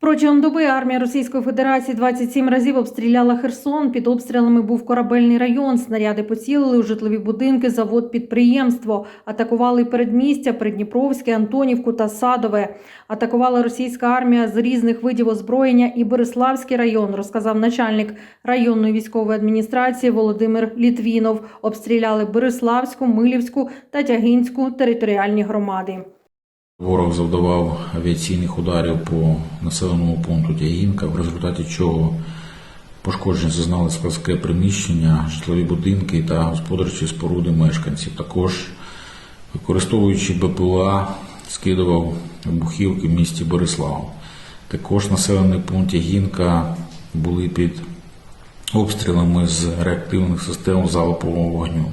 Протягом доби армія Російської Федерації 27 разів обстріляла Херсон. Під обстрілами був корабельний район. Снаряди поцілили у житлові будинки, завод, підприємство. Атакували передмістя, Придніпровське, Антонівку та Садове. Атакувала російська армія з різних видів озброєння і Бориславський район, розказав начальник районної військової адміністрації Володимир Літвінов. Обстріляли Бориславську, Милівську та Тягинську територіальні громади. Ворог завдавав авіаційних ударів по населеному пункту Тягінка, в результаті чого пошкоджень зазнали складське приміщення, житлові будинки та господарчі споруди мешканців. Також, використовуючи БПЛА, скидував вибухівки в місті Борислав. Також населений пункт Тягінка були під обстрілами з реактивних систем залпового вогню.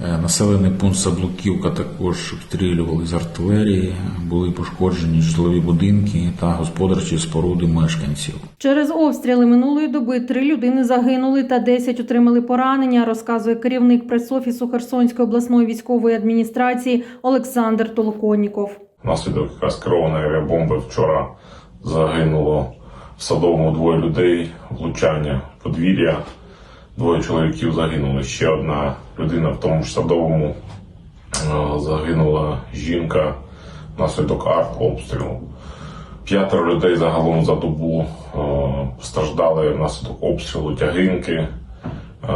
Е, Населений пункт Саблуківка також обстрілювали з артилерії, були пошкоджені житлові будинки та господарчі споруди мешканців. Через обстріли минулої доби три людини загинули та 10 отримали поранення, розказує керівник прес-офісу Херсонської обласної військової адміністрації Олександр Толоконніков. Внаслідок якраз керованої авіабомби вчора загинуло в садовому двоє людей, влучання подвір'я. Двоє чоловіків загинули. Ще одна людина в тому ж садовому е, загинула жінка внаслідок артобстрілу. П'ятеро людей загалом за добу е, постраждали внаслідок обстрілу тягинки. Е,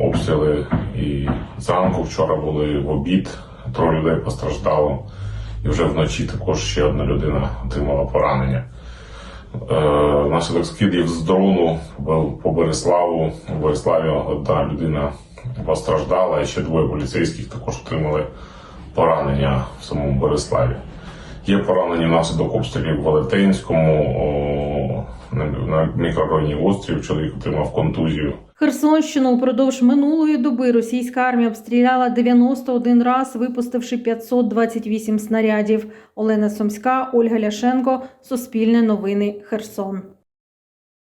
обстріли і зранку вчора були в обід, троє людей постраждало. І вже вночі також ще одна людина отримала поранення. Е, Внаслідок скидів з дрону по- Береславу. У Бориславі одна людина постраждала, і ще двоє поліцейських також отримали поранення в самому Береславі. Є поранені внаслідок обстрілів в Валентинському. На мікрорайоні Острів. Чоловік отримав контузію. Херсонщину упродовж минулої доби російська армія обстріляла 91 раз, випустивши 528 снарядів. Олена Сомська, Ольга Ляшенко, Суспільне новини, Херсон.